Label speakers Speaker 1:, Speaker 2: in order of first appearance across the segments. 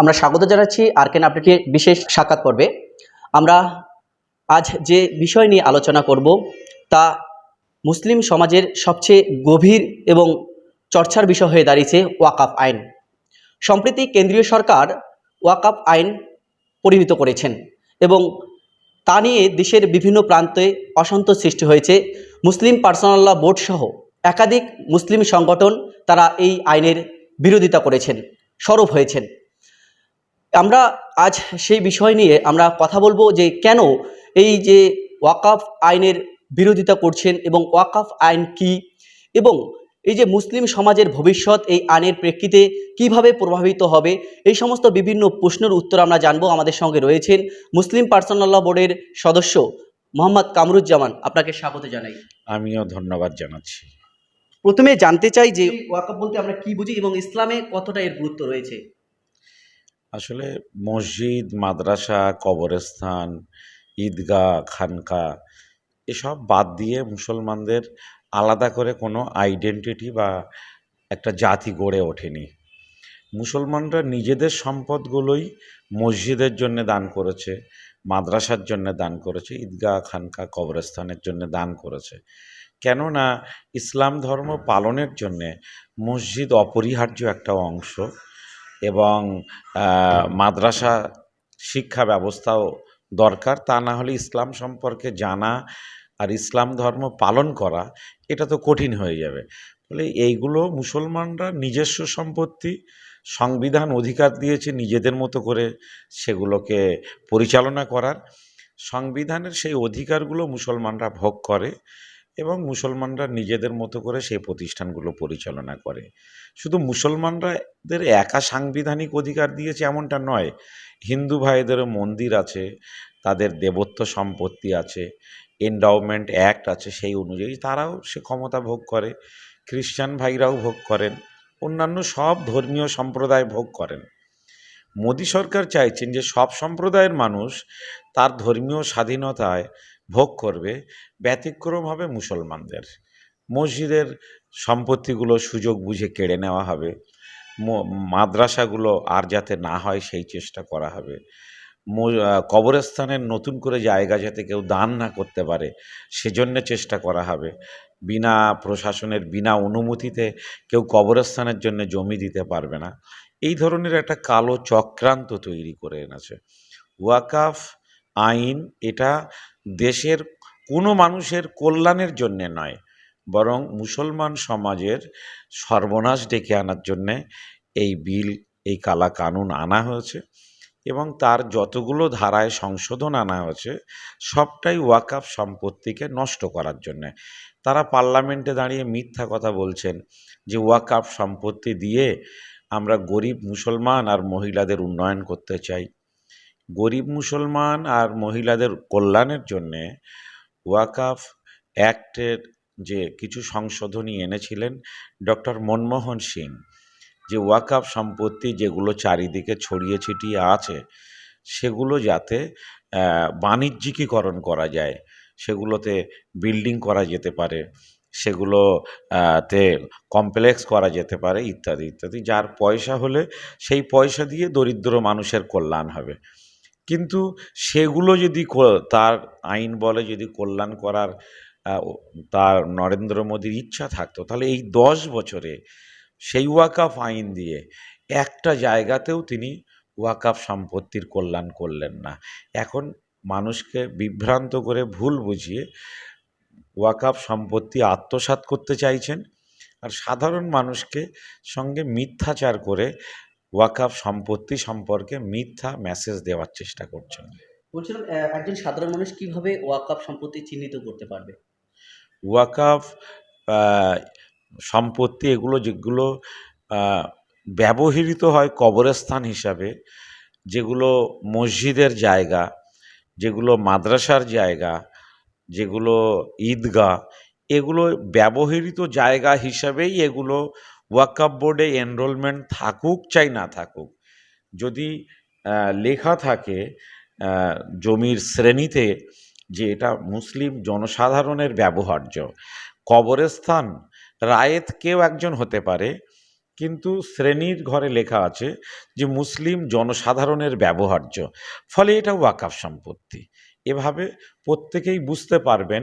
Speaker 1: আমরা স্বাগত জানাচ্ছি আরকেন আপডেটের বিশেষ সাক্ষাৎ পর্বে। আমরা আজ যে বিষয় নিয়ে আলোচনা করব, তা মুসলিম সমাজের সবচেয়ে গভীর এবং চর্চার বিষয় হয়ে দাঁড়িয়েছে ওয়াকাফ আইন। সম্প্রতি কেন্দ্রীয় সরকার ওয়াকাফ আইন পরিণত করেছেন এবং তা নিয়ে দেশের বিভিন্ন প্রান্তে অসন্তোষ সৃষ্টি হয়েছে। মুসলিম পার্সোনাল ল বোর্ড সহ একাধিক মুসলিম সংগঠন তারা এই আইনের বিরোধিতা করেছেন, সরব হয়েছেন। আমরা আজ সেই বিষয় নিয়ে আমরা কথা বলব যে কেন এই যে ওয়াকাফ আইনের বিরোধিতা করছেন এবং ওয়াকাফ আইন কি এবং এই যে মুসলিম সমাজের ভবিষ্যৎ এই আইনের প্রেক্ষিতে কীভাবে প্রভাবিত হবে এই সমস্ত বিভিন্ন প্রশ্নের উত্তর আমরা জানব। আমাদের সঙ্গে রয়েছেন মুসলিম পার্সোনাল বোর্ডের সদস্য মোহাম্মদ কামরুজ্জামান। আপনাকে স্বাগত জানাই।
Speaker 2: আমিও ধন্যবাদ জানাচ্ছি।
Speaker 1: প্রথমে জানতে চাই যে ওয়াকাফ বলতে আমরা কি বুঝি এবং ইসলামে কতটা এর গুরুত্ব রয়েছে?
Speaker 2: আসলে মসজিদ, মাদ্রাসা, কবরস্থান, ঈদগাহ, খানকা, এসব বাদ দিয়ে মুসলমানদের আলাদা করে কোনো আইডেন্টিটি বা একটা জাতি গড়ে ওঠেনি। মুসলমানরা নিজেদের সম্পদগুলোই মসজিদের জন্য দান করেছে, মাদ্রাসার জন্য দান করেছে, ঈদগাহ, খানকা, কবরস্থানের জন্য দান করেছে। কেননা ইসলাম ধর্ম পালনের জন্যে মসজিদ অপরিহার্য একটা অংশ। এবং মাদ্রাসা শিক্ষা ব্যবস্থাও দরকার। তা না হলে ইসলাম সম্পর্কে জানা আর ইসলাম ধর্ম পালন করা, এটা তো কঠিন হয়ে যাবে। ফলে এইগুলো মুসলমানরা নিজস্ব সম্পত্তি, সংবিধান অধিকার দিয়েছে নিজেদের মতো করে সেগুলোকে পরিচালনা করার। সংবিধানের সেই অধিকারগুলো মুসলমানরা ভোগ করে। এবং মুসলমানরা নিজেদের মতো করে সেই প্রতিষ্ঠানগুলো পরিচালনা করে। শুধু মুসলমানরাদের একা সাংবিধানিক অধিকার দিয়েছে এমনটা নয়। হিন্দু ভাইদেরও মন্দির আছে, তাদের দেবত্ব সম্পত্তি আছে এন্ডাওমেন্ট অ্যাক্ট আছে সেই অনুযায়ী তারাও সে ক্ষমতা ভোগ করে, খ্রিস্টান ভাইরাও ভোগ করেন, অন্যান্য সব ধর্মীয় সম্প্রদায় ভোগ করেন। মোদী সরকার চাইছেন যে সব সম্প্রদায়ের মানুষ তার ধর্মীয় স্বাধীনতায় ভোগ করবে ব্যতিক্রম হবে মুসলমানদের। মসজিদের সম্পত্তিগুলো সুযোগ বুঝে কেড়ে নেওয়া হবে। মাদ্রাসাগুলো আর যাতে না হয় সেই চেষ্টা করা হবে। কবরস্থানের নতুন করে জায়গা যাতে কেউ দান না করতে পারে, সেজন্য চেষ্টা করা হবে। বিনা প্রশাসনের, বিনা অনুমতিতে কেউ কবরস্থানের জন্য জমি দিতে পারবে না। এই ধরনের একটা কালো চক্রান্ত তৈরি করে এনেছে। ওয়াকাফ আইন এটা দেশের কোনো মানুষের কল্যাণের জন্যে নয়, বরং মুসলমান সমাজের সর্বনাশ ডেকে আনার জন্যে এই বিল, এই কালা কানুন আনা হয়েছে এবং তার যতগুলো ধারায় সংশোধন আনা হয়েছে, সবটাই ওয়াকাফ সম্পত্তিকে নষ্ট করার জন্যে। তারা পার্লামেন্টে দাঁড়িয়ে মিথ্যা কথা বলছেন যে ওয়াকাফ সম্পত্তি দিয়ে আমরা গরিব মুসলমান আর মহিলাদের উন্নয়ন করতে চাই। গরিব মুসলমান আর মহিলাদের কল্যাণের জন্যে ওয়াকাফ অ্যাক্টের যে কিছু সংশোধনী এনেছিলেন ডক্টর মনমোহন সিং, যে ওয়াকাফ সম্পত্তি যেগুলো চারিদিকে ছড়িয়ে ছিটিয়ে আছে, সেগুলো যাতে বাণিজ্যিকীকরণ করা যায়, সেগুলোতে বিল্ডিং করা যেতে পারে, সেগুলো তে কমপ্লেক্স করা যেতে পারে, ইত্যাদি ইত্যাদি, যার পয়সা হলে সেই পয়সা দিয়ে দরিদ্র মানুষের কল্যাণ হবে। কিন্তু সেগুলো যদি তার আইন বলে যদি কল্যাণ করার তার নরেন্দ্র মোদীর ইচ্ছা থাকতো, তাহলে এই দশ বছরে সেই ওয়াকাফ আইন দিয়ে একটা জায়গাতেও তিনি ওয়াকাফ সম্পত্তির কল্যাণ করলেন না। এখন মানুষকে বিভ্রান্ত করে ভুল বুঝিয়ে ওয়াকাফ সম্পত্তি আত্মসাৎ করতে চাইছেন, আর সাধারণ মানুষকে সঙ্গে মিথ্যাচার করে ওয়াকাফ সম্পত্তি সম্পর্কে মিথ্যা মেসেজ দেওয়ার চেষ্টা করছেন।
Speaker 1: বলছিলাম একজন সাধারণ মানুষ কীভাবে ওয়াকাফ সম্পত্তি চিহ্নিত করতে পারবে?
Speaker 2: ওয়াকাফ সম্পত্তি এগুলো যেগুলো ব্যবহৃত হয় কবরস্থান হিসাবে যেগুলো মসজিদের জায়গা যেগুলো মাদ্রাসার জায়গা যেগুলো ঈদগাহ এগুলো ব্যবহৃত জায়গা হিসাবেই এগুলো ওয়াকাফ বোর্ডে এনরোলমেন্ট থাকুক চাই না থাকুক, যদি লেখা থাকে জমির শ্রেণীতে যে এটা মুসলিম জনসাধারণের ব্যবহার্য। কবরস্থান, রায়েত কেউ একজন হতে পারে, কিন্তু শ্রেণির ঘরে লেখা আছে যে মুসলিম জনসাধারণের ব্যবহার্য। ফলে এটা ওয়াকাফ সম্পত্তি। এভাবে প্রত্যেকেই বুঝতে পারবেন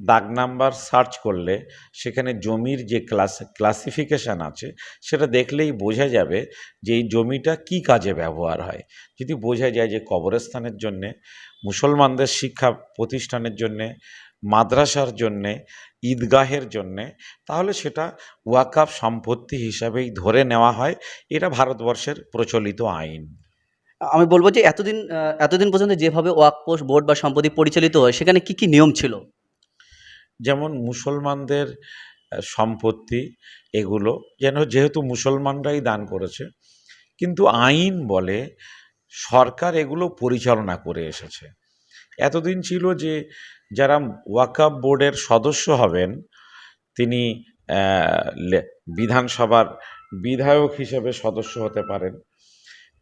Speaker 2: দাগ নাম্বার সার্চ করলে সেখানে জমির যে ক্লাস, ক্লাসিফিকেশান আছে, সেটা দেখলেই বোঝা যাবে যে এই জমিটা কি কাজে ব্যবহার হয়। যদি বোঝা যায় যে কবরস্থানের জন্যে, মুসলমানদের শিক্ষা প্রতিষ্ঠানের জন্যে, মাদ্রাসার জন্যে, ঈদগাহের জন্যে, তাহলে সেটা ওয়াকাফ সম্পত্তি হিসাবেই ধরে নেওয়া হয়। এটা ভারতবর্ষের প্রচলিত আইন।
Speaker 1: আমি বলব যে এতদিন এতদিন পর্যন্ত যেভাবে ওয়াকফ বোর্ড বা সম্পত্তি পরিচালিত হয়, সেখানে কি কি নিয়ম ছিল?
Speaker 2: যেমন মুসলমানদের সম্পত্তি এগুলো, যেন যেহেতু মুসলমানরাই দান করেছে, কিন্তু আইন বলে সরকার এগুলো পরিচালনা করে এসেছে। এতদিন ছিল যে যারা ওয়াকাব বোর্ডের সদস্য হবেন, তিনি বিধানসভার বিধায়ক হিসেবে সদস্য হতে পারেন।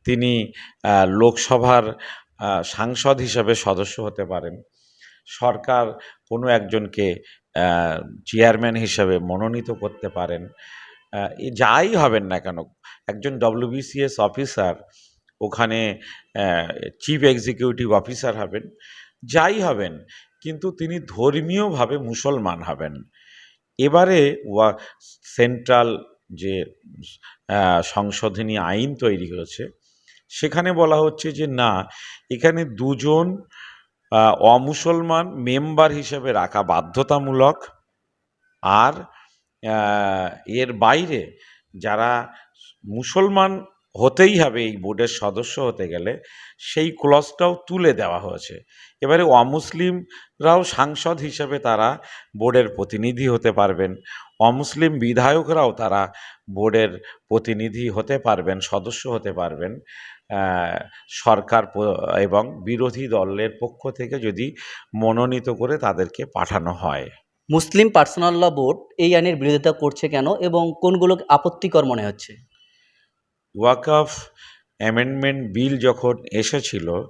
Speaker 2: তিনি লোকসভার সাংসদ হিসেবে সদস্য হতে পারেন। সরকার কোনো একজনকে চেয়ারম্যান হিসেবে মনোনীত করতে পারেন। যাই হবেন না কেন, একজন ডব্লিউবিসিএস অফিসার ওখানে চিফ এক্সিকিউটিভ অফিসার হবেন, যাই হবেন, কিন্তু তিনি ধর্মীয়ভাবে মুসলমান হবেন। এবারে ওয়া সেন্ট্রাল যে সংশোধনী আইন তৈরি হয়েছে, সেখানে বলা হচ্ছে যে না, এখানে দুজন অমুসলমান মেম্বার হিসেবে রাখা বাধ্যতামূলক। আর এর বাইরে যারা মুসলমান হতেই হবে, এই বোর্ডের সদস্য হতে গেলে সেই ক্লসটাও তুলে দেওয়া হয়েছে। এবারে অমুসলিমরাও সাংসদ হিসেবে তারা বোর্ডের প্রতিনিধি হতে পারবেন। অমুসলিম বিধায়করাও তারা বোর্ডের প্রতিনিধি হতে পারবেন, সদস্য হতে পারবেন। সরকার এবং বিরোধী দলের পক্ষ থেকে যদি মনোনীত করে তাদেরকে পাঠানো হয়।
Speaker 1: মুসলিম পার্সোনাল ল বোর্ড এই আইনের বিরোধিতা করছে কেন এবং কোনগুলো আপত্তিকর মনে হচ্ছে?
Speaker 2: ওয়াকফ অ্যামেন্ডমেন্ট বিল যখন এসেছিল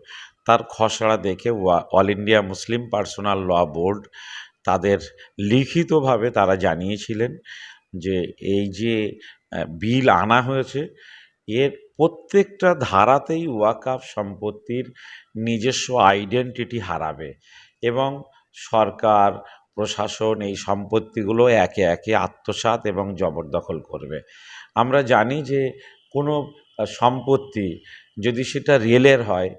Speaker 2: তার খসড়া দেখে ওয়া- all India Muslim personal law board তাদের লিখিতভাবে তারা জানিয়েছিলেন যে এই যে বিল আনা হয়েছে এর প্রত্যেকটা ধারাতেই ওয়াকফ সম্পত্তির নিজস্ব আইডেন্টিটি হারাবে এবং সরকার, প্রশাসন এই সম্পত্তিগুলো একে একে আত্মসাৎ এবং জবরদখল করবে। আমরা জানি যে কোনো সম্পত্তি যদি সেটা রেলের হয়,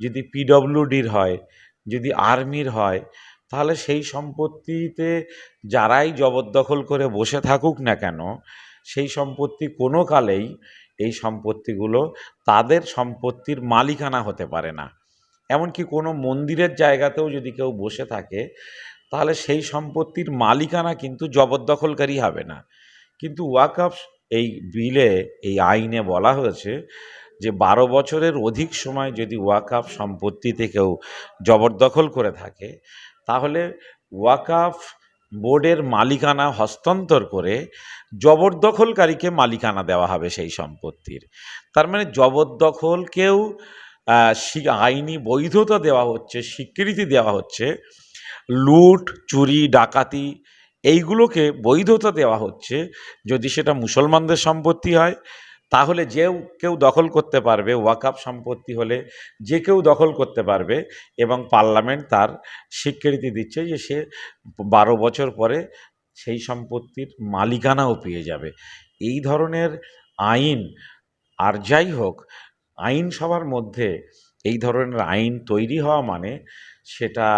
Speaker 2: যদি পিডব্লিউডির হয়, যদি আর্মির হয়, তাহলে সেই সম্পত্তিতে যারাই জবরদখল করে বসে থাকুক না কেন, সেই সম্পত্তি কোনো কালেই এই সম্পত্তিগুলো তাদের সম্পত্তির মালিকানা হতে পারে না। এমনকি কোনো মন্দিরের জায়গাতেও যদি কেউ বসে থাকে, তাহলে সেই সম্পত্তির মালিকানা কিন্তু জবরদখলকারী হবে না। কিন্তু ওয়াকফ এই বিলে, এই আইনে বলা হয়েছে যে বারো বছরের অধিক সময় যদি ওয়াকফ সম্পত্তিতে কেউ জবরদখল করে থাকে, তাহলে ওয়াকফ বোর্ডের মালিকানা হস্তান্তর করে জবরদখলকারীকে মালিকানা দেওয়া হবে সেই সম্পত্তির। তার মানে জবরদখলকেও আইনি বৈধতা দেওয়া হচ্ছে, স্বীকৃতি দেওয়া হচ্ছে, লুট, চুরি, ডাকাতি, এইগুলোকে বৈধতা দেওয়া হচ্ছে। যদি সেটা মুসলমানদের সম্পত্তি হয় তাহলে যেও কেউ দখল করতে পারবে ওয়াকাপ সম্পত্তি হলে যে কেউ দখল করতে পারবে এবং পার্লামেন্ট তার স্বীকৃতি দিচ্ছে যে সে বারো বছর পরে সেই সম্পত্তির মালিকানাও পেয়ে যাবে। এই ধরনের আইন, আর যাই হোক আইনসভার মধ্যে এই ধরনের আইন তৈরি হওয়া মানে সেটা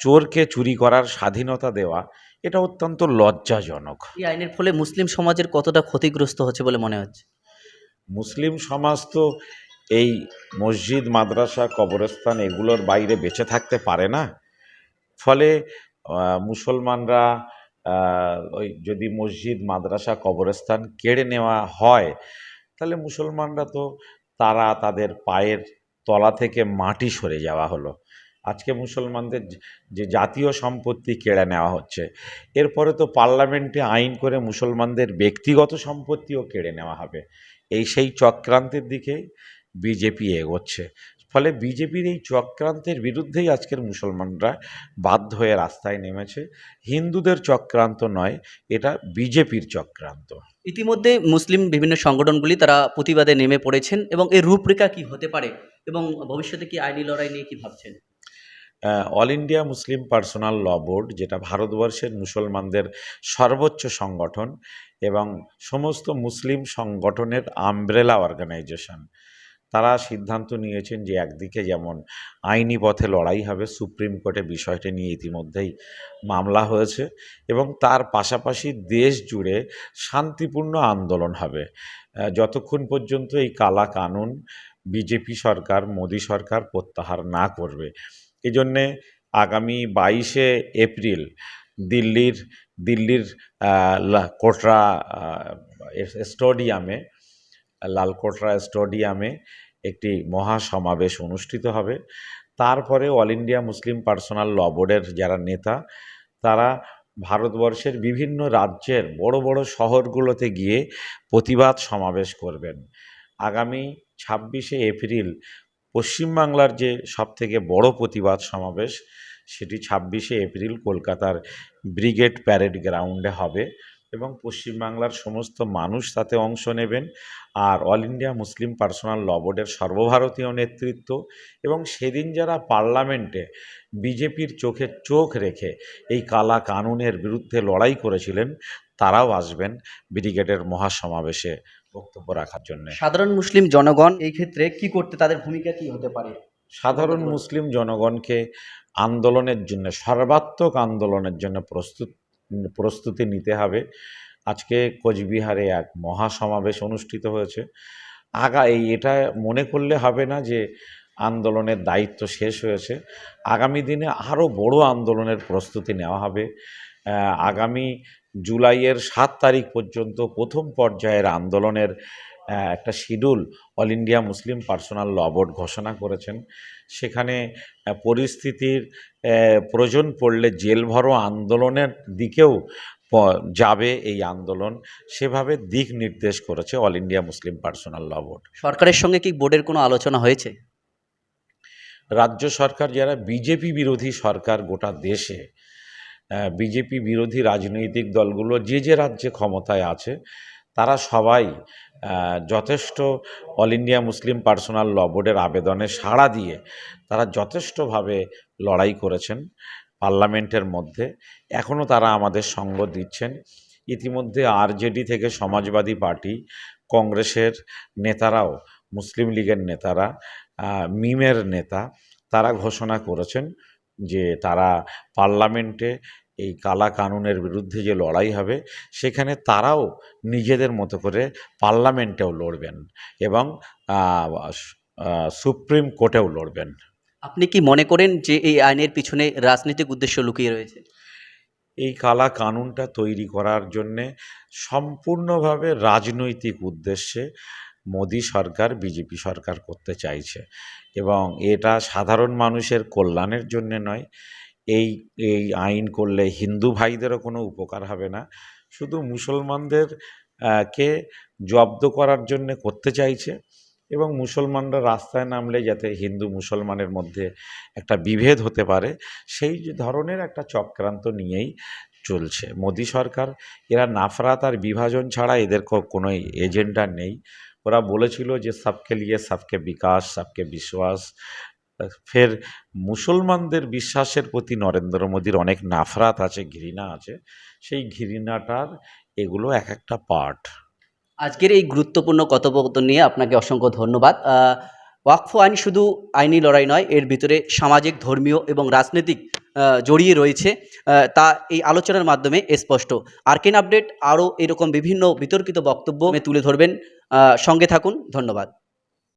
Speaker 2: চোরকে চুরি করার স্বাধীনতা দেওয়া, এটা অত্যন্ত লজ্জাজনক।
Speaker 1: এই আইনের ফলে মুসলিম সমাজের কতটা ক্ষতিগ্রস্ত হচ্ছে বলে মনে হচ্ছে?
Speaker 2: মুসলিম সমাজ তো এই মসজিদ, মাদ্রাসা, কবরস্থান এগুলোর বাইরে বেঁচে থাকতে পারে না। ফলে মুসলমানরা ওই যদি মসজিদ, মাদ্রাসা, কবরস্থান কেড়ে নেওয়া হয়, তাহলে মুসলমানরা তো তারা তাদের পায়ের তলা থেকে মাটি সরে যাওয়া হলো। আজকে মুসলমানদের যে- জাতীয় সম্পত্তি কেড়ে নেওয়া হচ্ছে, এরপরে তো পার্লামেন্টে আইন করে মুসলমানদের ব্যক্তিগত সম্পত্তিও কেড়ে নেওয়া হবে। এই সেই চক্রান্তের দিকে বিজেপি এগোচ্ছে। ফলে বিজেপির এই চক্রান্তের বিরুদ্ধেই আজকের মুসলমানরা বাধ্য হয়ে রাস্তায় নেমেছে। হিন্দুদের চক্রান্ত নয় এটা বিজেপির চক্রান্ত।
Speaker 1: ইতিমধ্যে মুসলিম বিভিন্ন সংগঠনগুলি তারা প্রতিবাদে নেমে পড়েছেন এবং এর রূপরেখা কি হতে পারে এবং ভবিষ্যতে কি আইনি লড়াই নিয়ে কি ভাবছেন?
Speaker 2: All India Muslim personal law board যেটা ভারতবর্ষের মুসলমানদের সর্বোচ্চ সংগঠন এবং সমস্ত মুসলিম সংগঠনের আমব্রেলা অর্গানাইজেশন তারা সিদ্ধান্ত নিয়েছেন যে একদিকে যেমন আইনি পথে লড়াই হবে, সুপ্রিম কোর্টে বিষয়টি নিয়ে ইতিমধ্যেই মামলা হয়েছে এবং তার পাশাপাশি দেশ জুড়ে শান্তিপূর্ণ আন্দোলন হবে। যতক্ষণ পর্যন্ত এই কালা কানুন বিজেপি সরকার, মোদী সরকার প্রত্যাহার না করবে। এজন্যে আগামী বাইশে এপ্রিল দিল্লির দিল্লির কোটরা স্টেডিয়ামে লালকোটরা স্টেডিয়ামে একটি মহা সমাবেশ অনুষ্ঠিত হবে। তারপরে all India Muslim personal law বোর্ডের যারা নেতা, তারা ভারতবর্ষের বিভিন্ন রাজ্যের বড় বড় শহরগুলোতে গিয়ে প্রতিবাদ সমাবেশ করবেন। আগামী ছাব্বিশে এপ্রিল পশ্চিমবাংলার যে সবথেকে বড় প্রতিবাদ সমাবেশ সেটি ছাব্বিশে এপ্রিল কলকাতার ব্রিগেড প্যারেড গ্রাউন্ডে হবে এবং পশ্চিমবাংলার সমস্ত মানুষ তাতে অংশ নেবেন। আর all India Muslim personal law বোর্ডের সর্বভারতীয় নেতৃত্ব এবং সেদিন যারা পার্লামেন্টে বিজেপির চোখে চোখ রেখে এই কালা কানুনের বিরুদ্ধে লড়াই করেছিলেন তারাও আসবেন ব্রিগেডের মহাসমাবেশে বক্তব্য রাখার জন্য।
Speaker 1: সাধারণ মুসলিম জনগণ এই ক্ষেত্রে কি করতে তাদের ভূমিকা কি হতে পারে?
Speaker 2: সাধারণ মুসলিম জনগণকে আন্দোলনের জন্য, সর্বাত্মক আন্দোলনের জন্য প্রস্তুত, প্রস্তুতি নিতে হবে। আজকে কোচবিহারে এক মহাসমাবেশ অনুষ্ঠিত হয়েছে। আগা, এই এটা মনে করলে হবে না যে আন্দোলনের দায়িত্ব শেষ হয়েছে। আগামী দিনে আরও বড় আন্দোলনের প্রস্তুতি নেওয়া হবে। আগামী জুলাইয়ের সাত তারিখ পর্যন্ত প্রথম পর্যায়ের আন্দোলনের একটা schedule all India Muslim personal law board ঘোষণা করেছেন। সেখানে পরিস্থিতির প্রয়োজন পড়লে জেল ভরো আন্দোলনের দিকেও যাবে এই আন্দোলন। সেভাবে দিক নির্দেশ করেছে all India Muslim personal law board.
Speaker 1: সরকারের সঙ্গে কি বোর্ডের কোনো আলোচনা হয়েছে?
Speaker 2: রাজ্য সরকার যারা বিজেপি বিরোধী সরকার গোটা দেশে বিজেপি বিরোধী রাজনৈতিক দলগুলো যে যে রাজ্যে ক্ষমতায় আছে তারা সবাই যথেষ্ট all India Muslim personal law বোর্ডের আবেদনে সাড়া দিয়ে তারা যথেষ্টভাবে লড়াই করেছেন পার্লামেন্টের মধ্যে। এখনও তারা আমাদের সঙ্গ দিচ্ছেন। ইতিমধ্যে আরজেডি থেকে সমাজবাদী পার্টি, কংগ্রেসের নেতারাও, মুসলিম লীগের নেতারা মিমের নেতা, তারা ঘোষণা করেছেন যে তারা পার্লামেন্টে এই কালা কানুনের বিরুদ্ধে যে লড়াই হবে সেখানে তারাও নিজেদের মতো করে পার্লামেন্টেও লড়বেন এবং সুপ্রিম কোর্টেও লড়বেন।
Speaker 1: আপনি কি মনে করেন যে এই আইনের পিছনে রাজনৈতিক উদ্দেশ্য লুকিয়ে রয়েছে?
Speaker 2: এই কালা কানুনটা তৈরি করার জন্যে সম্পূর্ণভাবে রাজনৈতিক উদ্দেশ্যে মোদী সরকার বিজেপি সরকার করতে চাইছে এবং এটা সাধারণ মানুষের কল্যাণের জন্যে নয় এই এই আইন করলে হিন্দু ভাইদেরও কোনো উপকার হবে না। শুধু মুসলমানদের কে জব্দ করার জন্য করতে চাইছে এবং মুসলমানরা রাস্তায় নামলে যাতে হিন্দু মুসলমানের মধ্যে একটা বিভেদ হতে পারে, সেই ধরনের একটা চক্রান্ত নিয়েই চলছে। মোদী সরকার, এরা নাফরাত আর বিভাজন ছাড়া এদের কোনো এজেন্ডা নেই। ওরা বলেছিল যে, সবকে লিয়ে সবকে বিকাশ, সবকে বিশ্বাস ফের মুসলমানদের বিশ্বাসের প্রতি নরেন্দ্র মোদীর অনেক নাফরাত আছে, ঘৃণা আছে। সেই ঘৃণাটার এগুলো এক একটা পার্ট
Speaker 1: আজকের এই গুরুত্বপূর্ণ কথোপকথন নিয়ে আপনাকে অসংখ্য ধন্যবাদ। ওয়াকফ আইন শুধু আইনি লড়াই নয়, এর ভিতরে সামাজিক, ধর্মীয় এবং রাজনৈতিক জড়িয়ে রয়েছে। তা এই আলোচনার মাধ্যমে স্পষ্ট। আরকেন আপডেট আরও এরকম বিভিন্ন বিতর্কিত বক্তব্য তুলে ধরবেন। সঙ্গে থাকুন, ধন্যবাদ।